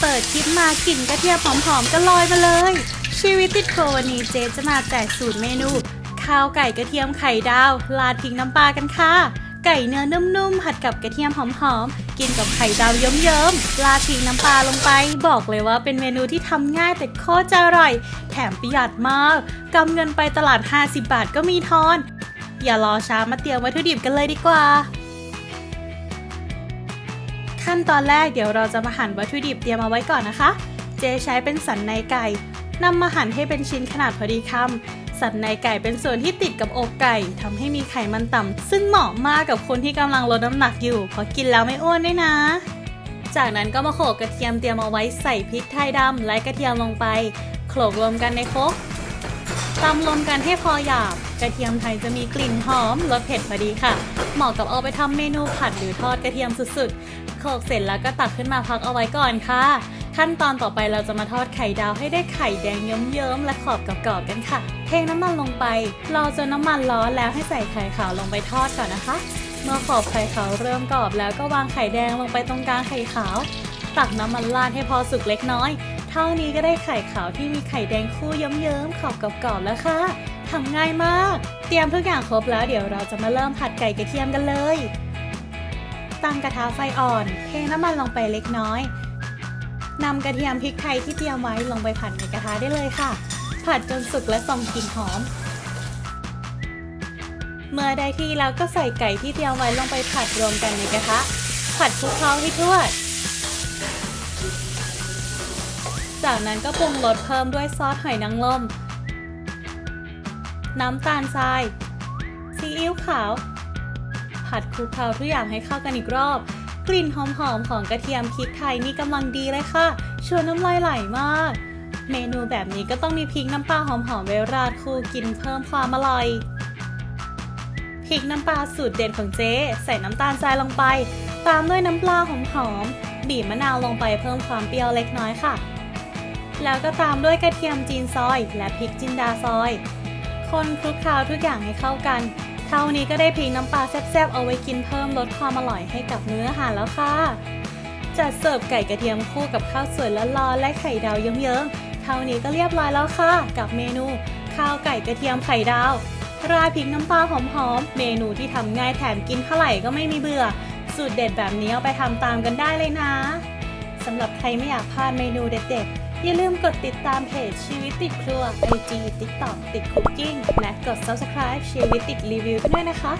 เปิดคลิปมากลิ่นกระเทียมหอมๆก็ลอยมาเลย ชีวิตติดโควันนี้เจ๊จะมาแจกสูตรเมนู ข้าวไก่กระเทียมไข่ดาวราดพริกน้ำปลากันค่ะ ไก่เนื้อนุ่มๆผัดกับกระเทียมหอมๆกินกับไข่ดาวเยิ้มๆราดพริกน้ำปลาลงไป บอกเลยว่าเป็นเมนูที่ทำง่ายแต่โคตรจะอร่อย แถมประหยัดมากกำเงินไปตลาด 50 บาทก็มีทอน อย่ารอช้ามาเตรียมวัตถุดิบกันเลยดีกว่า ขั้นตอนแรกเดี๋ยวเราจะมาหั่นวัตถุดิบเตรียมเอาไว้ก่อนนะคะ เจใช้เป็นสันในไก่นำมาหั่นให้เป็นชิ้นขนาดพอดีคำสันในไก่เป็นส่วนที่ติดกับอกไก่ทำให้มีไขมันต่ำซึ่งเหมาะมากกับคนที่กำลังลดน้ำหนักอยู่เพราะกินแล้วไม่อ้วนด้วยนะ จากนั้นก็มาโขลกกระเทียมเตรียมเอาไว้ใส่พริกไทยดำและกระเทียมลงไปโขลกรวมกันในครกตำรวมกันให้พอหยาบ กระเทียมไทยจะมีกลิ่นหอมรสเผ็ดพอดีค่ะ เหมาะกับเอาไปทำเมนูผัดหรือทอดกระเทียมสุดๆโขลกเสร็จแล้วก็ตักขึ้นมาพักเอาไว้ก่อนค่ะ ขั้นตอนต่อไปเราจะมาทอดไข่ดาวให้ได้ไข่แดงเยิ้มๆและขอบกรอบๆกันค่ะ เทน้ำมันลงไป รอจนน้ำมันร้อนแล้วให้ใส่ไข่ขาวลงไปทอดก่อนนะคะ เมื่อขอบไข่ขาวเริ่มกรอบแล้วก็วางไข่แดงลงไปตรงกลางไข่ขาว ตักน้ำมันราดให้พอสุกเล็กน้อย เท่านี้ก็ได้ไข่ขาวที่มีไข่แดงคู่เยิ้มๆขอบกรอบๆแล้วค่ะ ทำง่ายมาก เตรียมทุกอย่างครบแล้วเดี๋ยวเราจะมาเริ่มผัดไก่กระเทียมกันเลย ตั้งกระทะไฟอ่อน เทน้ำมันลงไปเล็กน้อยนำกระเทียมพริกไทยที่เตรียมไว้ลงไปผัดในกระทะได้เลยค่ะ ผัดจนสุกและส่งกลิ่นหอม เมื่อได้ที่แล้วก็ใส่ไก่ที่เตรียมไว้ลงไปผัดรวมกันในกระทะ ผัดคลุกเคล้าให้ทั่ว จากนั้นก็ปรุงรสเพิ่มด้วยซอสหอยนางรม น้ำตาลทราย ซีอิ๊วขาว ผัดคลุกเคล้าทุกอย่างให้เข้ากันอีกรอบ กลิ่นหอมๆของกระเทียมพริกไทยนี่กำลังดีเลยค่ะ ชวนน้ำลายไหลมาก เมนูแบบนี้ก็ต้องมีพริกน้ำปลาหอมๆไว้ราดคู่กินเพิ่มความอร่อยพริกน้ำปลาสูตรเด็ดของเจ๊ใส่น้ำตาลทรายลงไป ตามด้วยน้ำปลาหอมๆบีบมะนาวลงไปเพิ่มความเปรี้ยวเล็กน้อยค่ะแล้วก็ตามด้วยกระเทียมจีนซอย และพริกจินดาซอย คนคลุกเคล้าทุกอย่างให้เข้ากัน เท่านี้ก็ได้พริกน้ำปลาแซ่บๆเอาไว้กินเพิ่มลดความอร่อยให้กับมื้ออาหารแล้วค่ะ จัดเสิร์ฟไก่กระเทียมคู่กับข้าวสวยร้อนๆและไข่ดาวเยิ้มๆ เท่านี้ก็เรียบร้อยแล้วค่ะ กับเมนู ข้าวไก่กระเทียมไข่ดาว ราดพริกน้ำปลาหอมๆ เมนูที่ทำง่ายแถมกินเท่าไหร่ก็ไม่มีเบื่อ สูตรเด็ดแบบนี้เอาไปทำตามกันได้เลยนะสำหรับใครไม่อยากพลาดเมนูเด็ดๆ อย่าลืมกดติดตามเพจชีวิตติดครัวไอจีติ๊กต็อกติดคุกกิ้งและกด subscribe ชีวิตติดรีวิวกันด้วยนะคะ